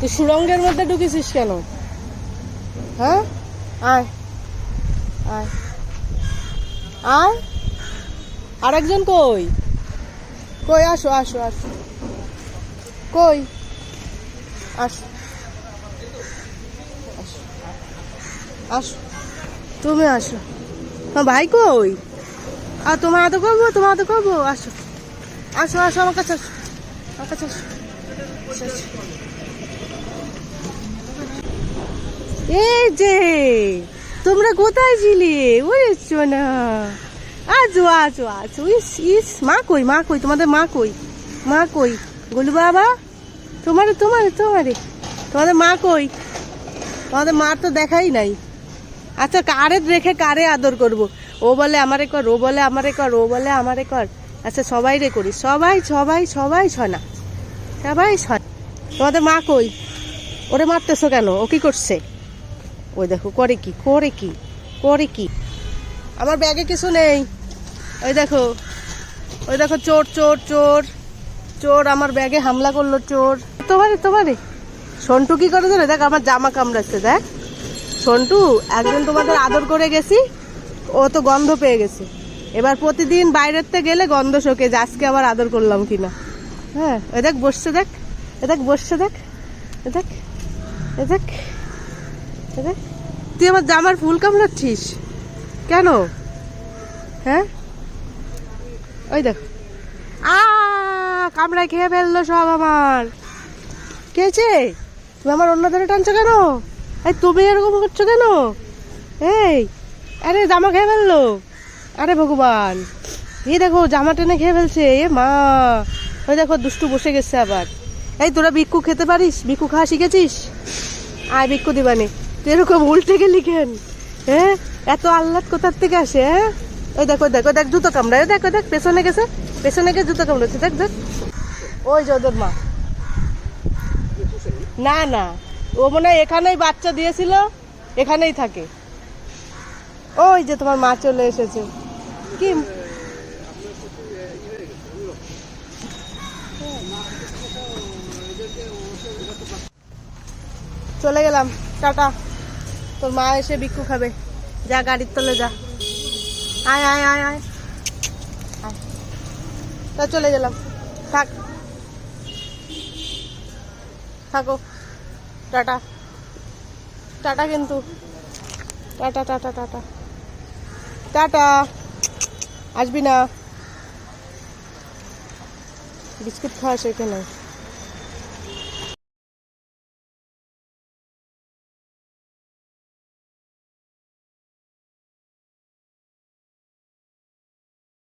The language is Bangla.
তুই সুরঙ্গের মধ্যে ঢুকেছিস কেন? হ্যাঁ? আয়। আয়। আয়। আরেকজন কই? কই, আসো আসো আসো। কই? আসো। আসো। তুমি আসো। হ্যাঁ ভাই কই? আর তোমার হাতে করব তোমার হাতে করব আসো। আসো আসো, আমার কাছে আসো। আমার কাছে আসো। তোমরা কোথায় ছিলে? বুঝছ না। আজো আজো আজো। ইস ইস, মা কই মা কই? তোমাদের মা কই? মা কই? গোলু বাবা? তোমারে তোমারে তোমারে তোমাদের মা কই? তোমাদের মা তো দেখাই নাই। আচ্ছা কারে রেখে কারে আদর করব? ও বলে আমারে কর, ও বলে আমারে কর, ও বলে আমারে কর। আচ্ছা সবাই রে করি। সবাই সবাই সবাই ছনা সবাই ছয় তোমাদের মা কই? ওরে মারতেছো কেন? ও কি করছে? ওই দেখো, করে কি করে কি করে কি? আমার ব্যাগে কিছু নেই। ওই দেখো ওই দেখো চোর চোর চোর চোর আমার ব্যাগে হামলা করল, চোর। তোমারে তোমারে। সন্টু কি করে দেখ, আমার জামা কামড়াচ্ছে, দেখ। সন্টু একদিন তোমাদের আদর করে গেছি, ও তো গন্ধ পেয়ে গেছে। এবার প্রতিদিন বাইরের থেকে গেলে গন্ধ শোকে যে আজকে আবার আদর করলাম কিনা। হ্যাঁ এ দেখ, বসছে, দেখ। এ দেখ, বসছে, দেখ। এ দেখ। দেখ তুই আমার জামার ফুল কামড়াচ্ছিস? কেন? হ্যাঁ? ওই দেখ। আ, কামড়ায় খেয়ে ফেলল সব আমার। কে হয়েছে তুমি আমার অন্য ধরে টানছো কেন? এই তুমি এরকম করছ কেন? এই, আরে জামা খেয়ে ফেলল। আরে ভগবান। এই দেখো, জামা টেনে খেয়ে ফেলছে। এ মা। ওই দেখো, দুষ্টু বসে গেছে আবার। এই, তোরা ভিক্ষু খেতে পারিস? ভিক্ষু খাওয়া শিখেছিস? আয় ভিক্ষু দিবানে। তুই এরকম উল্টে গেলি কেন? হ্যাঁ? এত আহ্লাদ কোথার থেকে আসে হ্যাঁ? ওই দেখো দেখো দেখ, জুতো কামড়ায় দেখো দেখ, পেছনে গেছে, পেছনে গিয়ে জুতো কামড়াচ্ছে, দেখ দেখ। ওই যে ওদের মা। না না, ও মনে হয় এখানেই বাচ্চা দিয়েছিল, এখানেই থাকে। ওই যে তোমার মা চলে এসেছে। কি? চলে গেলাম, টাটা। তোর মা এসে বিক্ষু খাবে। যা, গাড়ির তলে যা। আয় আয় আয় আয়। তা চলে গেলাম। থাক। থাকো। টাটা। টাটা কিন্তু। Tata tata tata. টাটা। আসবি না। বিস্কুট খাওয়া শেখে নাই